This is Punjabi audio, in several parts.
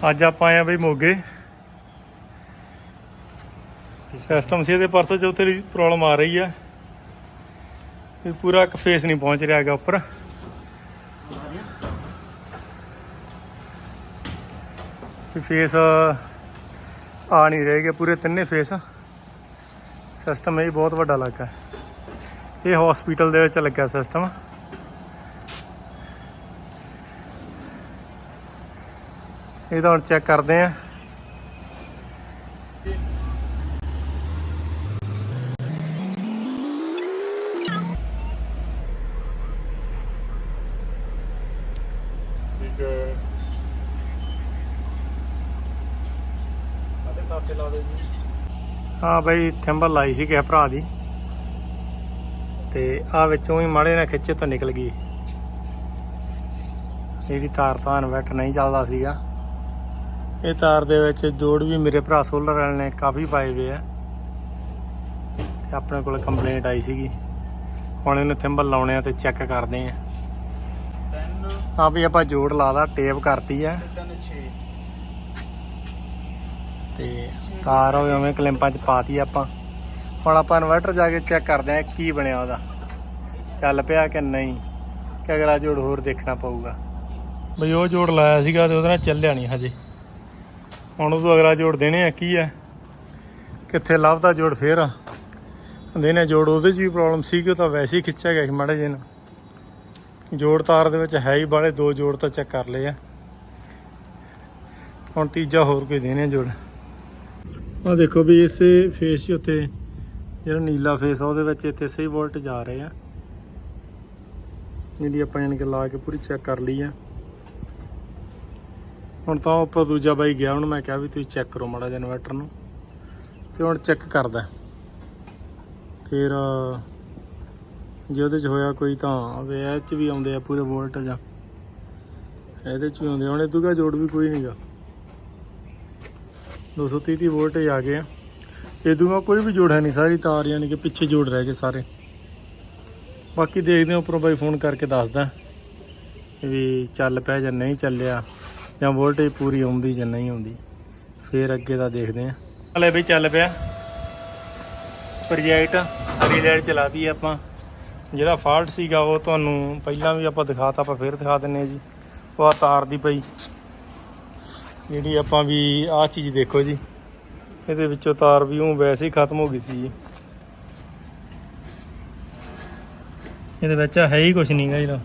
ਅੱਜ ਆਪਾਂ ਆਏ ਆ ਬਈ ਮੋਗੇ। ਸਿਸਟਮ ਸੀ ਇਹਦੇ, ਪਰਸੋਂ ਚੌਥੇ ਦੀ ਪ੍ਰੋਬਲਮ ਆ ਰਹੀ ਆ। ਇਹ ਪੂਰਾ ਇੱਕ ਫੇਸ ਨਹੀਂ ਪਹੁੰਚ ਰਿਹਾ ਹੈਗਾ ਉੱਪਰ। ਫੇਸ ਆ ਨਹੀਂ ਰਹੇਗੇ ਪੂਰੇ ਤਿੰਨੇ ਫੇਸ ਸਿਸਟਮ ਇਹ ਬਹੁਤ ਵੱਡਾ ਲੱਗਾ ਇਹ ਹਸਪੀਟਲ ਦੇ ਵਿੱਚ ਲੱਗਿਆ ਸਿਸਟਮ ਇਹ ਤਾਂ ਹੁਣ ਚੈੱਕ ਕਰਦੇ ਆ। ਹਾਂ। ਬਈ ਥੰਬਲ ਲਾਈ ਸੀ ਕਿਸੇ ਭਰਾ ਦੀ। ਤੇ ਆ ਵਿੱਚੋਂ ਹੀ ਮਾੜੇ ਨਾਲ ਖਿੱਚੇ ਤੋਂ ਨਿਕਲ ਗਈ। ਇਹਦੀ ਤਾਰ ਤਾਂ ਇਨਵਰਟਰ ਨਹੀਂ ਚੱਲਦਾ ਸੀਗਾ। ਇਹ ਤਾਰ ਦੇ ਵਿੱਚ ਜੋੜ ਵੀ ਮੇਰੇ ਭਰਾ ਸੋਲਰ ਵਾਲੇ ਨੇ ਕਾਫੀ ਪਾਏ ਹੋਏ ਆ। ਤੇ ਆਪਣੇ ਕੋਲ ਕੰਪਲੇਂਟ ਆਈ ਸੀਗੀ। ਹੁਣ ਇਹਨੂੰ ਥੰਬਲ ਲਾਉਣੇ ਆ ਤੇ ਚੈੱਕ ਕਰਦੇ ਆ। ਹਾਂ ਵੀ ਆਪਾਂ ਜੋੜ ਲਾਦਾ ਟੇਪ ਕਰਤੀ ਆ। ਤੇ ਤਾਰ ਉਹ ਉਵੇਂ ਕਲਿੰਪਾਂ 'ਚ ਪਾਤੀ ਆਪਾਂ। ਹੁਣ ਆਪਾਂ ਇਨਵਰਟਰ ਜਾ ਕੇ ਚੈੱਕ ਕਰਦੇ ਆ ਕੀ ਬਣਿਆ ਉਹਦਾ। ਚੱਲ ਪਿਆ ਕਿ ਨਹੀਂ? ਕਿ ਅਗਲਾ ਜੋੜ ਹੋਰ ਦੇਖਣਾ ਪਊਗਾ। ਬਈ ਉਹ ਜੋੜ ਲਾਇਆ ਸੀਗਾ ਤੇ ਉਹਦੇ ਨਾਲ ਚੱਲਿਆ ਨਹੀਂ ਹਜੇ। ਹੁਣ ਉਹ ਤੋਂ ਅਗਲਾ ਜੋੜ ਦੇਣੇ ਆ, ਕੀ ਹੈ ਕਿੱਥੇ ਲੱਭਦਾ ਜੋੜ ਫੇਰ? ਆ ਦੇਣੇ ਜੋੜ ਉਹਦੇ 'ਚ ਵੀ ਪ੍ਰੋਬਲਮ ਸੀ ਕਿ ਉਹ ਤਾਂ ਵੈਸੇ ਹੀ ਖਿੱਚਿਆ ਗਿਆ ਸੀ ਮਾੜਾ ਜਿਹੇ ਨਾਲ ਜੋੜ ਤਾਰ ਦੇ ਵਿੱਚ ਹੈ ਹੀ ਬਾਲੇ ਦੋ ਜੋੜ ਤਾਂ ਚੈੱਕ ਕਰ ਲਏ ਆ। ਹੁਣ ਤੀਜਾ ਹੋਰ ਕੋਈ ਦੇਣੇ ਆ ਜੋੜ। ਆ ਦੇਖੋ ਵੀ ਇਸੇ ਫੇਸ 'ਚ ਉੱਤੇ ਜਿਹੜਾ ਨੀਲਾ ਫੇਸ ਆ, ਉਹਦੇ ਵਿੱਚ ਇੱਥੇ ਸਹੀ ਵੋਲਟੇਜ ਆ ਰਹੇ ਆ। ਜਿਹੜੀ ਆਪਾਂ ਇਹਨਾਂ ਕੇ ਲਾ ਕੇ ਪੂਰੀ ਚੈੱਕ ਕਰ ਲਈ ਆ। ਹੁਣ ਤਾਂ ਉੱਪਰ ਦੂਜਾ ਬਾਈ ਗਿਆ ਉਹਨੂੰ ਮੈਂ ਕਿਹਾ ਵੀ ਤੁਸੀਂ ਚੈੱਕ ਕਰੋ ਮਾੜਾ ਜਿਹਾ ਇਨਵਰਟਰ ਨੂੰ। ਤੇ ਹੁਣ ਚੈੱਕ ਕਰਦਾ। ਫਿਰ, ਜੇ ਉਹਦੇ ਚ ਹੋਇਆ ਕੋਈ ਤਾਂ ਵੇ ਇਹ ਚ ਵੀ ਆਉਂਦੇ ਆ ਪੂਰੇ ਵੋਲਟ ਜਾਂ ਇਹਦੇ ਚ ਵੀ ਆਉਂਦੇ ਆ। ਹੁਣ ਇਹ ਜੋੜ ਵੀ ਕੋਈ ਨਹੀਂਗਾ 230 ਦੀ ਵੋਲਟੇਜ ਆ ਗਏ ਆ। ਇਹ ਕੋਈ ਵੀ ਜੋੜ ਹੈ ਨਹੀਂ ਸਾਰੀ ਤਾਰ ਯਾਨੀ ਕਿ ਪਿੱਛੇ ਜੋੜ ਰਹਿ ਗਏ ਸਾਰੇ। ਬਾਕੀ ਦੇਖਦੇ ਹਾਂ, ਉੱਪਰੋਂ ਬਾਈ ਫੋਨ ਕਰਕੇ ਦੱਸਦਾ ਵੀ ਚੱਲ ਪਿਆ ਜਾਂ ਨਹੀਂ ਚੱਲਿਆ। ਜਾਂ ਵੋਲਟੇਜ ਪੂਰੀ ਆਉਂਦੀ ਜਾਂ ਨਹੀਂ ਆਉਂਦੀ, ਫੇਰ ਅੱਗੇ ਦਾ ਦੇਖਦੇ ਹਾਂ। ਹਲੇ ਵੀ ਚੱਲ ਪਿਆ। ਪ੍ਰੋਜੈਕਟ ਹਰੀ ਲਾਈਟ ਚਲਾਤੀ ਆਪਾਂ। ਜਿਹੜਾ ਫਾਲਟ ਸੀਗਾ ਉਹ ਤੁਹਾਨੂੰ ਪਹਿਲਾਂ ਵੀ ਆਪਾਂ ਦਿਖਾਤਾ, ਆਪਾਂ ਫੇਰ ਦਿਖਾ ਦਿੰਨੇ ਆ ਜੀ। ਉਹ ਆ ਤਾਰ ਦੀ ਪਈ। ਜਿਹੜੀ ਆਪਾਂ ਵੀ ਆਹ ਚੀਜ਼ ਦੇਖੋ ਜੀ। ਇਹਦੇ ਵਿੱਚੋਂ ਤਾਰ ਵੀ ਉਹ ਵੈਸੇ ਹੀ ਖਤਮ ਹੋ ਗਈ ਸੀ ਜੀ। ਇਹਦੇ ਵਿੱਚ ਹੈ ਹੀ ਕੁਝ ਨਹੀਂਗਾ ਇਹਦਾ।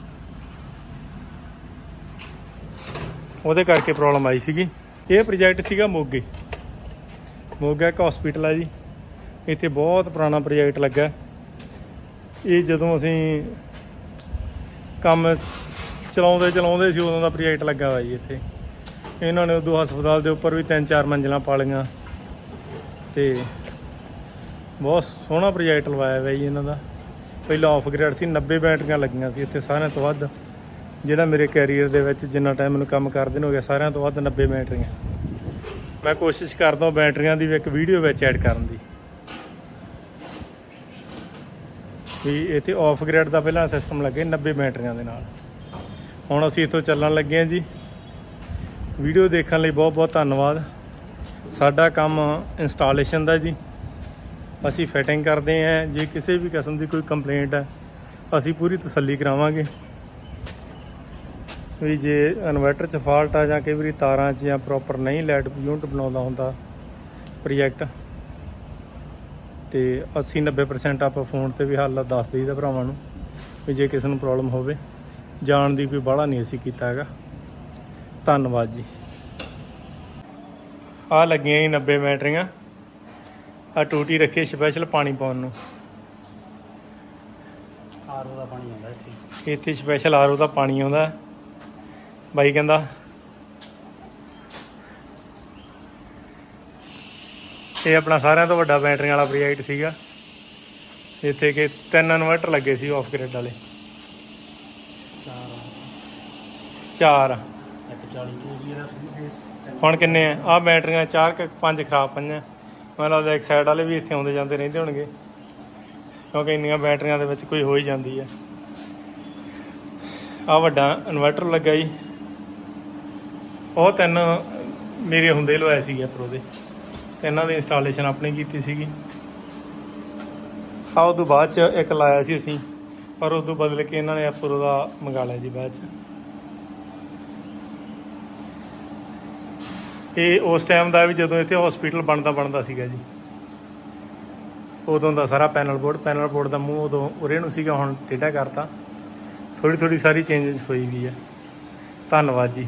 ਉਹਦੇ ਕਰਕੇ ਪ੍ਰੋਬਲਮ ਆਈ ਸੀਗੀ। ਇਹ ਪ੍ਰੋਜੈਕਟ ਸੀਗਾ ਮੋਗੇ। ਮੋਗਾ ਇੱਕ ਹਸਪੀਟਲ ਹੈ ਜੀ। ਇੱਥੇ ਬਹੁਤ ਪੁਰਾਣਾ ਪ੍ਰੋਜੈਕਟ ਲੱਗਾ। ਇਹ ਜਦੋਂ ਅਸੀਂ ਕੰਮ ਚਲਾਉਂਦੇ ਚਲਾਉਂਦੇ ਸੀ, ਉਦੋਂ ਦਾ ਪ੍ਰੋਜੈਕਟ ਲੱਗਾ ਹੋਇਆ ਜੀ ਇੱਥੇ। ਇਹਨਾਂ ਨੇ ਉਦੋਂ ਹਸਪਤਾਲ ਦੇ ਉੱਪਰ ਵੀ ਤਿੰਨ ਚਾਰ ਮੰਜ਼ਲਾਂ ਪਾ ਲਈਆਂ। ਤੇ ਬਹੁਤ ਸੋਹਣਾ ਪ੍ਰੋਜੈਕਟ ਲਵਾਇਆ ਹੋਇਆ ਜੀ ਇਹਨਾਂ ਦਾ। ਪਹਿਲਾਂ ਆਫ ਗ੍ਰੇਡ ਸੀ 90 ਬੈਟਰੀਆਂ ਲੱਗੀਆਂ ਸੀ ਇੱਥੇ ਸਾਰਿਆਂ ਤੋਂ ਵੱਧ। ਜਿਹੜਾ ਮੇਰੇ ਕੈਰੀਅਰ ਦੇ ਵਿੱਚ ਜਿੰਨਾ ਟਾਈਮ ਮੈਨੂੰ ਕੰਮ ਕਰਦੇ ਨੂੰ, ਹੋ ਗਿਆ ਸਾਰਿਆਂ ਤੋਂ ਵੱਧ 90 ਬੈਟਰੀਆਂ। ਮੈਂ ਕੋਸ਼ਿਸ਼ ਕਰਦਾ ਬੈਟਰੀਆਂ ਦੀ ਵੀ ਇੱਕ ਵੀਡੀਓ ਵਿੱਚ ਐਡ ਕਰਨ ਦੀ। ਵੀ ਇੱਥੇ ਆਫ ਗ੍ਰੇਡ ਦਾ ਪਹਿਲਾਂ ਸਿਸਟਮ ਲੱਗੇ 90 ਬੈਟਰੀਆਂ ਦੇ ਨਾਲ। ਹੁਣ ਅਸੀਂ ਇੱਥੋਂ ਚੱਲਣ ਲੱਗੇ ਹਾਂ ਜੀ। ਵੀਡੀਓ ਦੇਖਣ ਲਈ ਬਹੁਤ ਬਹੁਤ ਧੰਨਵਾਦ। ਸਾਡਾ ਕੰਮ ਇੰਸਟਾਲੇਸ਼ਨ ਦਾ ਜੀ। ਅਸੀਂ ਫਿਟਿੰਗ ਕਰਦੇ ਹਾਂ। ਜੇ ਕਿਸੇ ਵੀ ਕਿਸਮ ਦੀ ਕੋਈ ਕੰਪਲੇਂਟ ਹੈ, ਅਸੀਂ ਪੂਰੀ ਤਸੱਲੀ ਕਰਾਵਾਂਗੇ। ਵੀ ਜੇ ਇਨਵਰਟਰ 'ਚ ਫਾਲਟ ਆ ਜਾਂ ਕਈ ਵਾਰੀ ਤਾਰਾਂ 'ਚ ਜਾਂ ਪ੍ਰੋਪਰ ਨਹੀਂ ਲਾਈਟ ਯੂਨਿਟ ਬਣਾਉਂਦਾ ਹੁੰਦਾ ਪ੍ਰੋਜੈਕਟ ਤੇ 80 90% ਆਪਾਂ ਫੋਨ ਤੇ ਵੀ ਹੱਲ ਦੱਸ ਦਈਦਾ ਭਰਾਵਾਂ ਨੂੰ ਵੀ ਜੇ ਕਿਸੇ ਨੂੰ ਪ੍ਰੋਬਲਮ ਹੋਵੇ ਜਾਣ ਦੀ ਕੋਈ ਬਾਹਲਾ ਨਹੀਂ ਅਸੀਂ ਕੀਤਾ ਹੈਗਾ। ਧੰਨਵਾਦ ਜੀ। ਆ ਲੱਗੀਆਂ ਜੀ 90 ਬੈਟਰੀਆਂ। ਆ ਟੂਟੀ ਰੱਖੀ ਸਪੈਸ਼ਲ ਪਾਣੀ ਪਾਉਣ ਨੂੰ। ਆਰਓ ਦਾ ਪਾਣੀ ਆਉਂਦਾ ਇੱਥੇ। ਇੱਥੇ ਸਪੈਸ਼ਲ ਆਰਓ ਦਾ ਪਾਣੀ ਆਉਂਦਾ। ਬਾਈ ਕਹਿੰਦਾ। ਇਹ ਆਪਣਾ ਸਾਰਿਆਂ ਤੋਂ ਵੱਡਾ ਬੈਟਰੀਆਂ ਵਾਲਾ ਪ੍ਰੋਜੈਕਟ ਸੀਗਾ। ਇੱਥੇ ਕਿ ਤਿੰਨ ਇਨਵਰਟਰ ਲੱਗੇ ਸੀ ਆਫ ਗ੍ਰਿਡ ਵਾਲੇ। ਚਾਰ। ਹੁਣ ਕਿੰਨੇ ਆ? ਆ ਬੈਟਰੀਆਂ ਚਾਰ ਕਿ, ਪੰਜ ਖਰਾਬ ਪਈਆਂ। ਮੈਨੂੰ ਲੱਗਦਾ ਇੱਕ ਸਾਈਡ ਵਾਲੇ ਵੀ ਇੱਥੇ ਆਉਂਦੇ ਜਾਂਦੇ ਰਹਿੰਦੇ ਹੋਣਗੇ। ਕਿਉਂਕਿ ਇੰਨੀਆਂ ਬੈਟਰੀਆਂ ਦੇ ਵਿੱਚ ਕੋਈ ਹੋ ਹੀ ਜਾਂਦੀ ਹੈ ਆ ਵੱਡਾ ਇਨਵਰਟਰ ਲੱਗਾ ਜੀ। ਉਹ ਤਿੰਨ ਮੇਰੇ ਹੁੰਦੇ ਲਵਾਇਆ ਸੀਗਾ ਪ੍ਰੋ ਦੇ। ਤੇ ਇਹਨਾਂ ਦੀ ਇੰਸਟਾਲੇਸ਼ਨ ਆਪਣੀ ਕੀਤੀ ਸੀਗੀ। ਆ ਉਹ ਤੋਂ ਬਾਅਦ ਚ ਇੱਕ ਲਾਇਆ ਸੀ ਅਸੀਂ, ਪਰ ਉਦੋਂ ਬਦਲ ਕੇ ਇਹਨਾਂ ਨੇ ਪ੍ਰੋ ਦਾ ਮੰਗਾ ਲਿਆ ਜੀ ਬਾਅਦ ਚ। ਇਹ ਉਸ ਟਾਈਮ ਦਾ ਵੀ ਜਦੋਂ ਇੱਥੇ ਹਸਪੀਟਲ ਬਣਦਾ ਬਣਦਾ ਸੀਗਾ ਜੀ। ਉਦੋਂ ਦਾ ਸਾਰਾ ਪੈਨਲ ਬੋਰਡ ਪੈਨਲ ਬੋਰਡ ਦਾ ਮੂੰਹ ਉਦੋਂ ਉਰੇ ਨੂੰ ਸੀਗਾ, ਹੁਣ ਟੇਢਾ ਕਰਤਾ। ਥੋੜੀ ਥੋੜੀ ਸਾਰੀ ਚੇਂਜਸ ਹੋਈ ਵੀ ਹੈ ਧੰਨਵਾਦ ਜੀ।